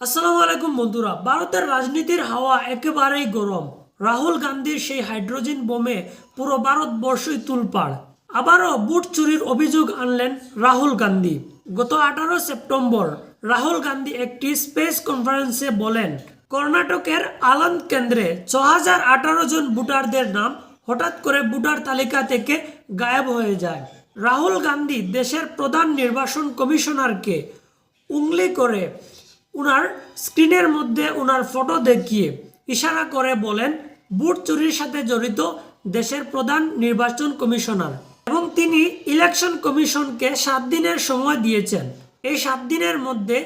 আসসালামু আলাইকুম বন্ধুরা। ভারতের রাজনীতির হাওয়া একেবারেই গরম। রাহুল গান্ধীর সেই হাইড্রোজেন বোমে পুরো ভারতবর্ষই তুলপাড়। আবারও বুট চুরির অভিযোগ আনলেন রাহুল গান্ধী। গত আঠারো সেপ্টেম্বর রাহুল গান্ধী একটি স্পেস কনফারেন্সে বলেন, কর্ণাটকের আলন্দ কেন্দ্রে ছ হাজার আঠারো জন ভোটারদের নাম হঠাৎ করে ভোটার তালিকা থেকে গায়েব হয়ে যায়। রাহুল গান্ধী দেশের প্রধান নির্বাচন কমিশনারকে উংলি করে উনার স্ক্রিনের মধ্যে উনার ফটো দেখিয়ে ইশারা করে বলেন, বুট চুরির সাথে জড়িত দেশের প্রধান নির্বাচন কমিশনার। এবং তিনি ইলেকশন কমিশনকে সাত দিনের সময় দিয়েছেন। এই সাত দিনের মধ্যে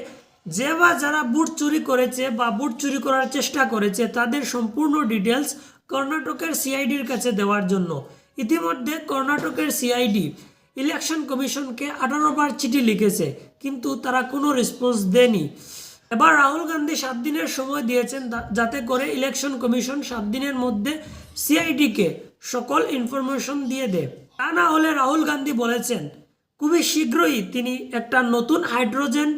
যে বা যারা বুট চুরি করেছে বা বুট চুরি করার চেষ্টা করেছে, তাদের সম্পূর্ণ ডিটেলস কর্ণাটকের সিআইডির কাছে দেওয়ার জন্য। ইতিমধ্যে কর্ণাটকের সিআইডি ইলেকশন কমিশনকে আঠারো বার চিঠি লিখেছে, কিন্তু তারা কোনো রেসপন্স দেয়নি। এবার রাহুল গান্ধী সাত দিনের সময় দিয়েছেন যাতে করে ইলেকশন কমিশন সাত দিনের মধ্যে সিআইডিকে সকল ইনফরমেশন দিয়ে দেয়। তা না হলে রাহুল গান্ধী বলেছেন, খুবই শীঘ্রই তিনি একটা নতুন হাইড্রোজেন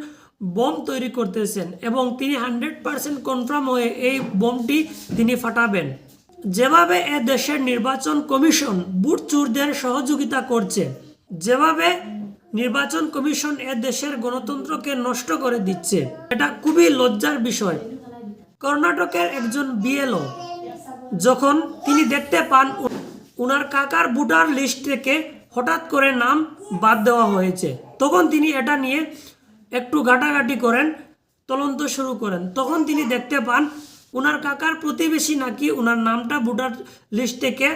বোম তৈরি করতেছেন এবং তিনি হান্ড্রেড পার্সেন্ট কনফার্ম হয়ে এই বোমটি তিনি ফাটাবেন। যেভাবে এ দেশের নির্বাচন কমিশন বুট চুরদের সহযোগিতা করছে, যেভাবে নির্বাচন কমিশন এ দেশের গণতন্ত্রকে নষ্ট করে দিচ্ছে। এটা খুবই লজ্জার বিষয়। কর্ণাটকের একজন বিএলও, যখন তিনি দেখতে পান উনার কাকার ভোটার লিস্ট থেকে হঠাৎ করে নাম বাদ দেওয়া হয়েছে। তখন তিনি এটা নিয়ে একটু ঘাটাঘাটি করেন, তদন্ত শুরু করেন। তখন তিনি দেখতে পান, উনার কাকার প্রতিবেশী নাকি উনার নামটা ভোটার লিস্ট থেকে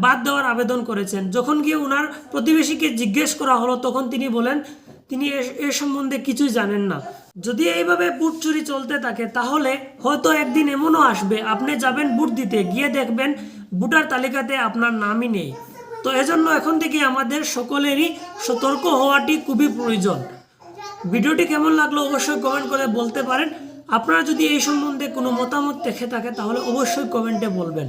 বাদ দেওয়ার আবেদন করেছেন। যখন গিয়ে ওনার প্রতিবেশীকে জিজ্ঞেস করা হলো, তখন তিনি বলেন, তিনি এ- সম্বন্ধে কিছুই জানেন না। যদি এইভাবে বুট চুরি চলতে থাকে, তাহলে হয়তো একদিন এমনও আসবে, আপনি যাবেন বুট দিতে, গিয়ে দেখবেন বুটার তালিকাতে আপনার নামই নেই। তো এজন্য এখন থেকে আমাদের সকলেরই সতর্ক হওয়াটি খুবই প্রয়োজন। ভিডিওটি কেমন লাগল অবশ্যই কমেন্ট করে বলতে পারেন। আপনারা যদি এই সম্বন্ধে কোনো মতামত দেখে থাকে, তাহলে অবশ্যই কমেন্টে বলবেন।